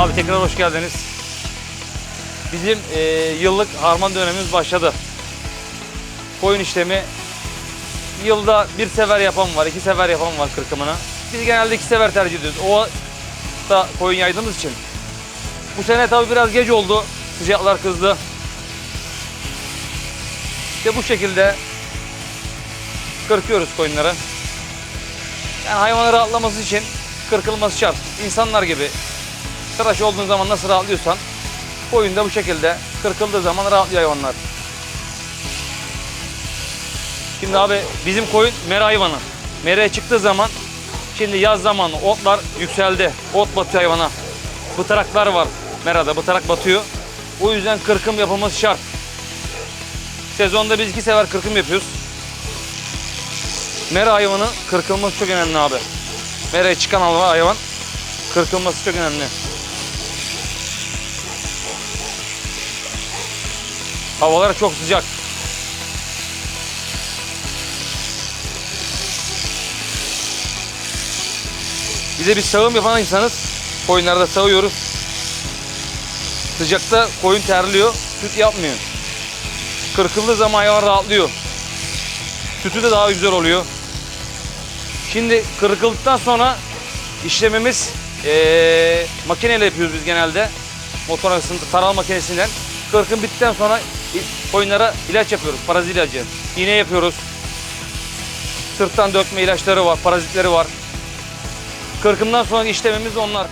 Abi tekrar hoş geldiniz. Bizim e, yıllık harman dönemimiz başladı. Koyun işlemi yılda bir sefer yapan var, iki sefer yapan var kırkımını. Biz genelde iki sefer tercih ediyoruz. O da koyun yaydığımız için. Bu sene tabii biraz geç oldu. Sıcaklar kızdı. İşte bu şekilde kırkıyoruz koyunları. Yani hayvanı rahatlaması için kırkılması şart. İnsanlar gibi tıraş olduğun zaman nasıl rahatlıyorsan koyun da bu şekilde kırkıldığı zaman rahatlıyor hayvanlar. Şimdi abi bizim koyun mera hayvanı. Meraya çıktığı zaman şimdi yaz zamanı otlar yükseldi. Ot batıyor hayvana. Bıtaraklar var merada. Bıtarak batıyor. O yüzden kırkım yapılması şart. Sezonda biz iki sefer kırkım yapıyoruz. Mera hayvanı kırkılması çok önemli abi. Meraya çıkan hayvan kırkılması çok önemli. Havalar çok sıcak. Bir de biz sağım yapan insanız. Koyunlarda sağıyoruz. Sıcakta koyun terliyor, süt yapmıyor. Kırkıldığı zaman hayvan rahatlıyor. Sütü de daha güzel oluyor. Şimdi kırkıldıktan sonra işlemimiz eee makineyle yapıyoruz biz genelde. Motor arasında taral makinesinden. Kırkım bittikten sonra koyunlara ilaç yapıyoruz, parazit ilacı. İğne yapıyoruz. Sırttan dökme ilaçları var, parazitleri var. Kırkımdan sonra işlemimiz onlar.